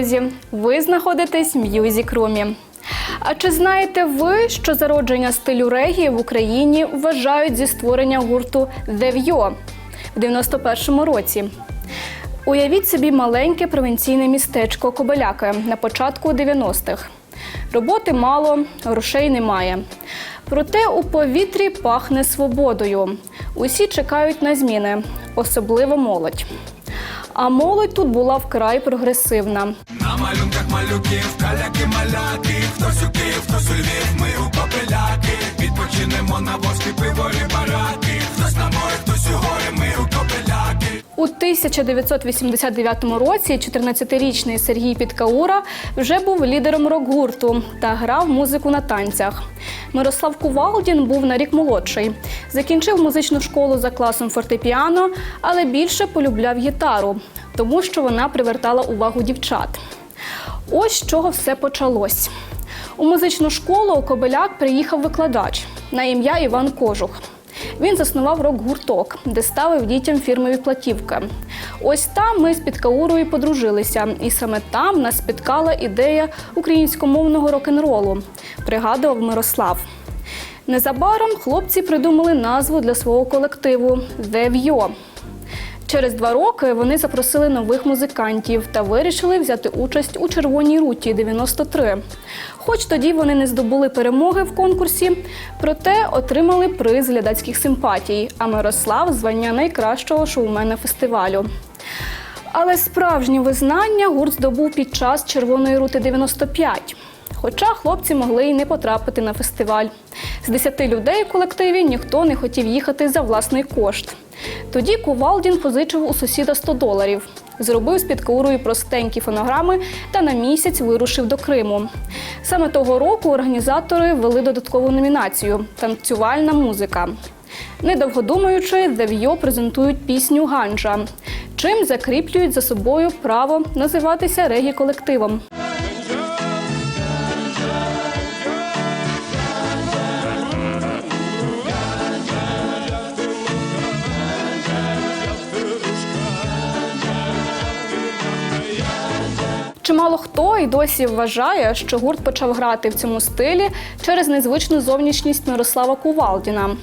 друзі! Ви знаходитесь в Румі. А чи знаєте ви, що зародження стилю регії в Україні вважають зі створення гурту Vio в 91-му році? Уявіть собі маленьке провінційне містечко Кобеляки на початку 90-х. Роботи мало, грошей немає. Проте у повітрі пахне свободою. Усі чекають на зміни, особливо молодь. А молодь тут була вкрай прогресивна. На малюнках малюків, каляки маляки, хтось у Київ, хтось у Львів, ми у попеляки. Відпочинемо на воскі пиворі 1989 році 14-річний Сергій Підкаура вже був лідером рок-гурту та грав музику на танцях. Мирослав Кувалдін був на рік молодший. Закінчив музичну школу за класом фортепіано, але більше полюбляв гітару, тому що вона привертала увагу дівчат. Ось з чого все почалось. У музичну школу у Кобеляк приїхав викладач на ім'я Іван Кожух. Він заснував рок-гурток, де ставив дітям фірмові платівки. Ось там ми з Підкаурою подружилися, і саме там нас спіткала ідея українськомовного рок-н-ролу, пригадував Мирослав. Незабаром хлопці придумали назву для свого колективу «The Vio». Через два роки вони запросили нових музикантів та вирішили взяти участь у червоній руті 93. Хоч тоді вони не здобули перемоги в конкурсі, проте отримали приз глядацьких симпатій, а Мирослав звання найкращого шоумена фестивалю. Але справжнє визнання гурт здобув під час червоної рути 95. Хоча хлопці могли й не потрапити на фестиваль. З 10 людей у колективі ніхто не хотів їхати за власний кошт. Тоді Кувалдін позичив у сусіда 100 доларів, зробив з під підкаурою простенькі фонограми та на місяць вирушив до Криму. Саме того року організатори ввели додаткову номінацію танцювальна музика. Недовго думаючи, Vio презентують пісню Ганджа, чим закріплюють за собою право називатися регі-колективом. Чимало хто і досі вважає, що гурт почав грати в цьому стилі через незвичну зовнішність Мирослава Кувалдіна.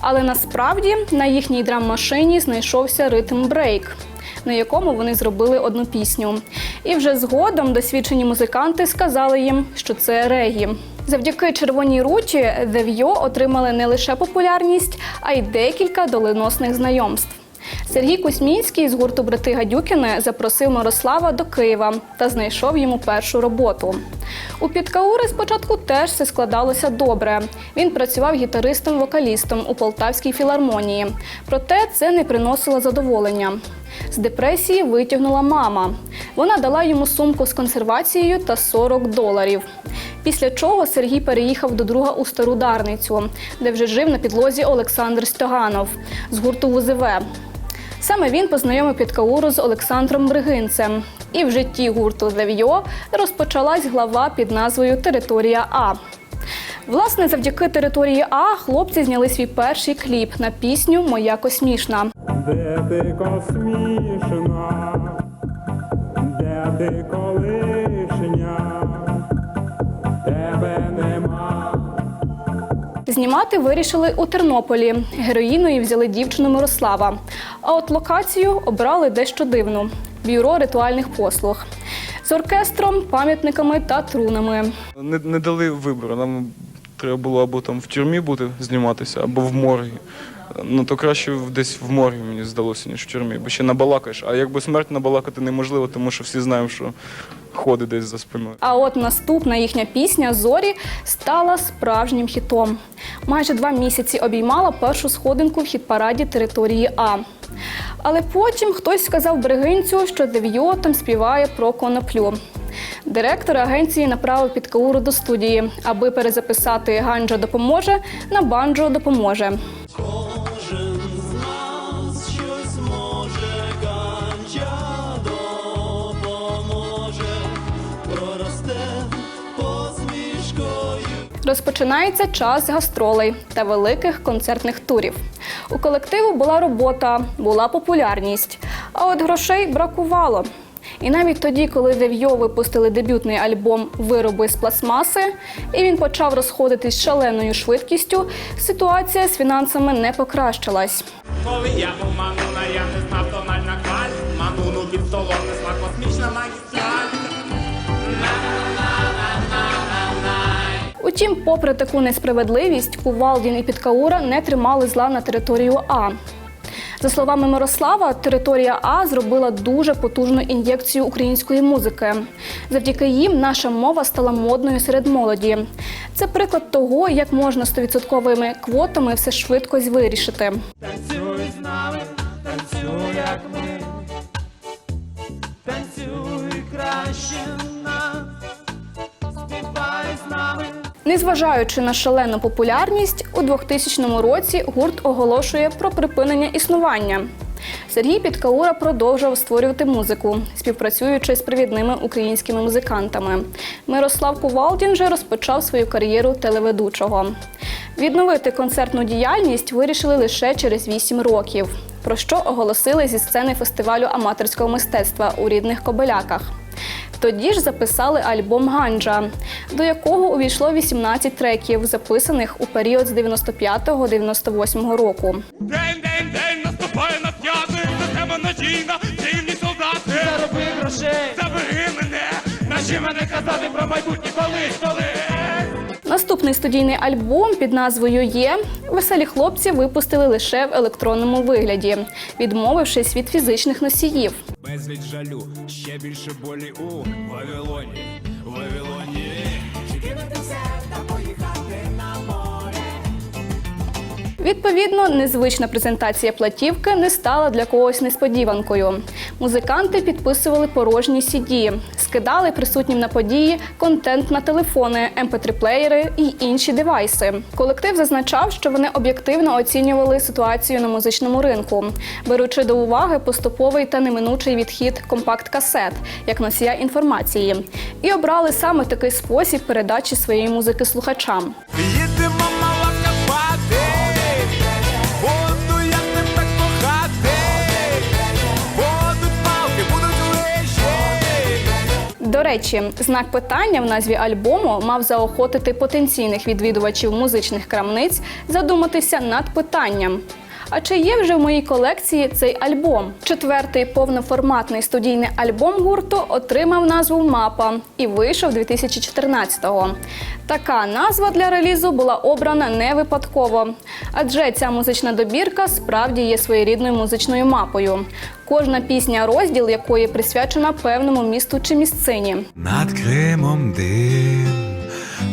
Але насправді на їхній драм-машині знайшовся ритм брейк, на якому вони зробили одну пісню. І вже згодом досвідчені музиканти сказали їм, що це регі. Завдяки червоній руті The отримали не лише популярність, а й декілька доленосних знайомств. Сергій Кузьмінський з гурту Брати Гадюкіни запросив Мирослава до Києва та знайшов йому першу роботу. У Підкаури спочатку теж все складалося добре. Він працював гітаристом-вокалістом у Полтавській філармонії. Проте це не приносило задоволення. З депресії витягнула мама. Вона дала йому сумку з консервацією та 40 доларів. Після чого Сергій переїхав до друга у стару Дарницю, де вже жив на підлозі Олександр Стоганов з гурту ВУЗВ. Саме він познайомив Підкауру з Олександром Бригинцем. І в житті гурту The розпочалась глава під назвою Територія А. Власне, завдяки території А хлопці зняли свій перший кліп на пісню Моя космішна. Де ти космічна, де ти колишня, Знімати вирішили у Тернополі. Героїною взяли дівчину Мирослава. А от локацію обрали дещо дивну бюро ритуальних послуг з оркестром, пам'ятниками та трунами. Не, не дали вибору. Нам треба було або там в тюрмі бути зніматися, або в моргі. Ну то краще десь в моргі, мені здалося, ніж в тюрмі, бо ще набалакаєш. А якби смерть набалакати неможливо, тому що всі знаємо, що ходить десь за спиною. А от наступна їхня пісня Зорі стала справжнім хітом. Майже два місяці обіймала першу сходинку в хіт-параді території А. Але потім хтось сказав Бригинцю, що Дев'йо там співає про коноплю. Директор агенції направив підкауру до студії, аби перезаписати Ганджа допоможе на банджо допоможе. Розпочинається час гастролей та великих концертних турів. У колективу була робота, була популярність, а от грошей бракувало. І навіть тоді, коли Дев'йо випустили дебютний альбом Вироби з пластмаси, і він почав розходитись шаленою швидкістю, ситуація з фінансами не покращилась. Коли я був мануна, я не знав тональна кваль. Мануну під столом несла космічна магістраль. Утім, попри таку несправедливість, Кувалдін і Підкаура не тримали зла на територію А. За словами Мирослава, територія А зробила дуже потужну ін'єкцію української музики. Завдяки їм наша мова стала модною серед молоді. Це приклад того, як можна 100% квотами все швидко вирішити. Незважаючи на шалену популярність, у 2000 році гурт оголошує про припинення існування. Сергій Підкаура продовжував створювати музику, співпрацюючи з провідними українськими музикантами. Мирослав Кувалдін же розпочав свою кар'єру телеведучого. Відновити концертну діяльність вирішили лише через 8 років, про що оголосили зі сцени фестивалю аматорського мистецтва у рідних Кобиляках. Тоді ж записали альбом Ганджа, до якого увійшло 18 треків, записаних у період з 95-98 року. День, день, день наступає на п'яти, на тебе надійна, дивні солдати. Зароби грошей, забери мене, наче мене казати про майбутнє колись, колись. Наступний студійний альбом під назвою Є веселі хлопці випустили лише в електронному вигляді, відмовившись від фізичних носіїв. Безліч жалю, ще більше болі у Вавилоні, Вавилоні. Відповідно, незвична презентація платівки не стала для когось несподіванкою. Музиканти підписували порожні CD, скидали присутнім на події контент на телефони, mp3-плеєри і інші девайси. Колектив зазначав, що вони об'єктивно оцінювали ситуацію на музичному ринку, беручи до уваги поступовий та неминучий відхід компакт-касет як носія інформації, і обрали саме такий спосіб передачі своєї музики слухачам. До речі, знак питання в назві альбому мав заохотити потенційних відвідувачів музичних крамниць задуматися над питанням. А чи є вже в моїй колекції цей альбом? Четвертий повноформатний студійний альбом гурту отримав назву Мапа і вийшов 2014-го. Така назва для релізу була обрана не випадково, адже ця музична добірка справді є своєрідною музичною мапою. Кожна пісня, розділ якої присвячена певному місту чи місцині. Над Кримом дим,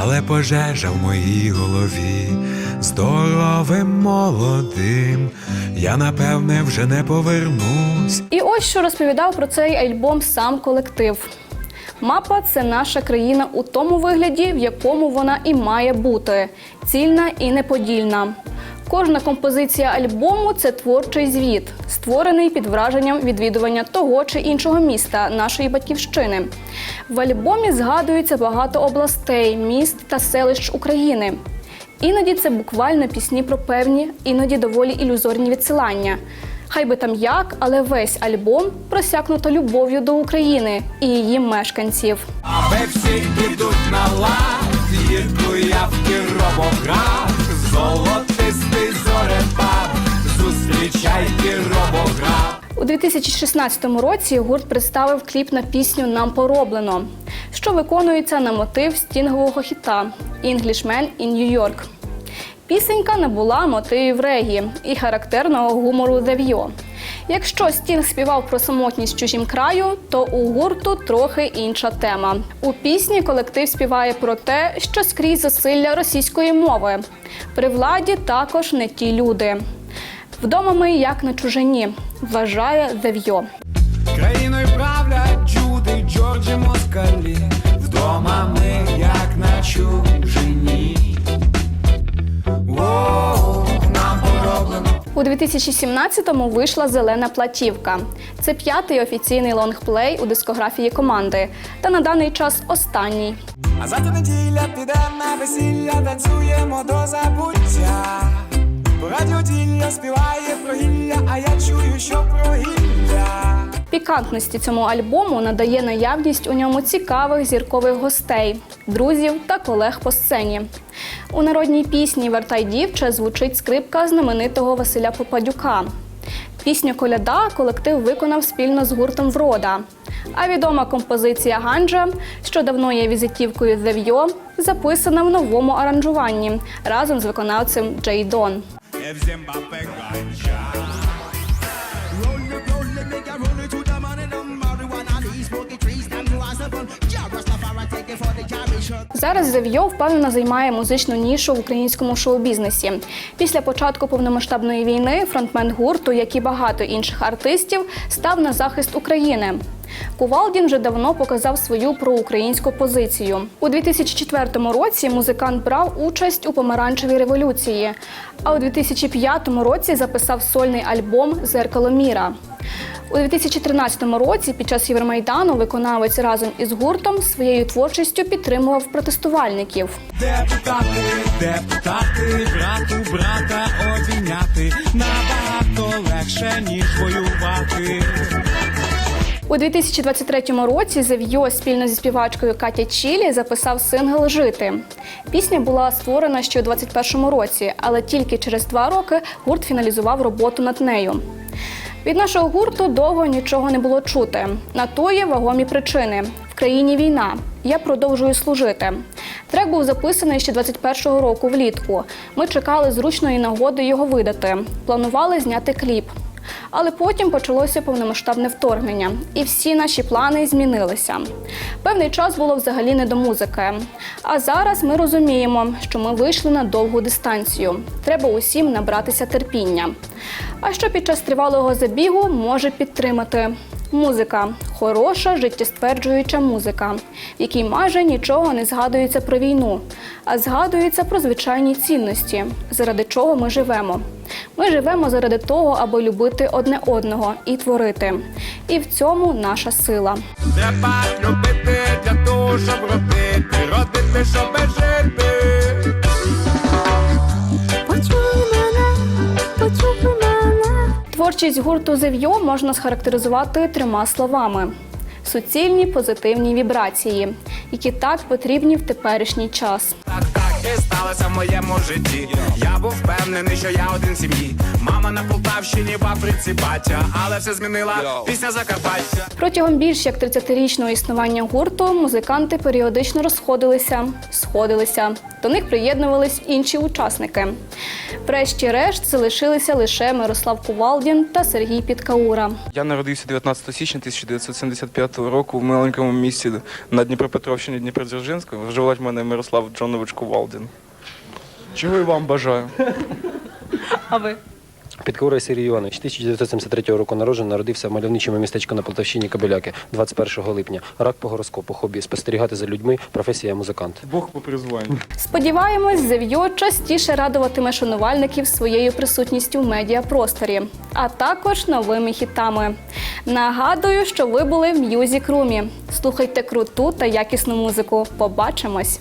але пожежа в моїй голові. Здоровим молодим, я напевне вже не повернусь. І ось що розповідав про цей альбом сам колектив. Мапа це наша країна у тому вигляді, в якому вона і має бути цільна і неподільна. Кожна композиція альбому це творчий звіт, створений під враженням відвідування того чи іншого міста нашої батьківщини. В альбомі згадується багато областей, міст та селищ України. Іноді це буквально пісні про певні, іноді доволі ілюзорні відсилання. Хай би там як, але весь альбом просякнуто любов'ю до України і її мешканців. Аби всі підуть на лад, їду я в Кіровоград, золотистий зорепад, зустрічай Кіровоград. У 2016 році гурт представив кліп на пісню Нам пороблено, що виконується на мотив стінгового хіта «Englishman in New York». Пісенька набула мотивів регі і характерного гумору View. Якщо Стінг співав про самотність чужім краю, то у гурту трохи інша тема. У пісні колектив співає про те, що скрізь засилля російської мови. При владі також не ті люди. Вдома ми як на чужині, вважає View. Країною правлять Джуди, Джорджі, Москалі. Вдома ми як на чужині. У 2017-му вийшла зелена платівка. Це п'ятий офіційний лонгплей у дискографії команди. Та на даний час останній. А завтра неділя підемо на весілля, танцюємо до забуття. По радіо ділля співає про гілля, а я чую, що про гілля. Пікантності цьому альбому надає наявність у ньому цікавих зіркових гостей, друзів та колег по сцені. У народній пісні Вертай дівче звучить скрипка знаменитого Василя Попадюка. Пісню Коляда колектив виконав спільно з гуртом Врода. А відома композиція Ганджа, що давно є візитівкою Vio, записана в новому аранжуванні разом з виконавцем Джей Дон. If Zimbabwe ganja. Roll it, roll it, make a roll it to the money, them marijuana, these smoky trees, them was a bun. Ja, Rastafari take it for the carry. Зараз The Vio впевнено займає музичну нішу в українському шоу-бізнесі. Після початку повномасштабної війни фронтмен гурту, як і багато інших артистів, став на захист України. Кувалдін вже давно показав свою проукраїнську позицію. У 2004 році музикант брав участь у помаранчевій революції, а у 2005 році записав сольний альбом Зеркало міра. У 2013 році під час Євромайдану виконавець разом із гуртом своєю творчістю підтримував протестувальників. Депутати, депутати, брату брата обійняти набагато легше, ніж воювати. У 2023 році Зев'йо спільно зі співачкою Катя Чілі записав сингл Жити. Пісня була створена ще у 2021 році, але тільки через два роки гурт фіналізував роботу над нею. Від нашого гурту довго нічого не було чути. На то є вагомі причини. В країні війна. Я продовжую служити. Трек був записаний ще 21-го року влітку. Ми чекали зручної нагоди його видати. Планували зняти кліп. Але потім почалося повномасштабне вторгнення, і всі наші плани змінилися. Певний час було взагалі не до музики. А зараз ми розуміємо, що ми вийшли на довгу дистанцію. Треба усім набратися терпіння. А що під час тривалого забігу може підтримати? Музика хороша, життєстверджуюча музика, в якій майже нічого не згадується про війну, а згадується про звичайні цінності, заради чого ми живемо. Ми живемо заради того, аби любити одне одного і творити. І в цьому наша сила. Треба любити для того, щоб робити, родити, щоб жити. Творчість гурту Зев'йо можна схарактеризувати трьома словами: суцільні позитивні вібрації, які так потрібні в теперішній час. Так, так сталося в моєму житті. Я був впевнений, що я один сім'ї. Мама на Полтавщині, в Африці батя, але все змінила пісня Закарпаття. Протягом більш як 30-річного існування гурту музиканти періодично розходилися, сходилися. До них приєднувались інші учасники. Врешті-решт залишилися лише Мирослав Кувалдін та Сергій Підкаура. Я народився 19 січня 1975 року в маленькому місті на Дніпропетровщині Дніпродзержинську. Вживать мене Мирослав Джонович Кувалдін. Чого і вам бажаю. Підкаура Сергій Іванович, 1973 року народжений, народився в мальовничому містечку на Полтавщині Кабеляки 21 липня. Рак по гороскопу, хобі спостерігати за людьми, професія музикант. Бог по призванню. Сподіваємось, Зев'йо частіше радуватиме шанувальників своєю присутністю в медіапросторі, а також новими хітами. Нагадую, що ви були в М'юзік Румі. Слухайте круту та якісну музику. Побачимось!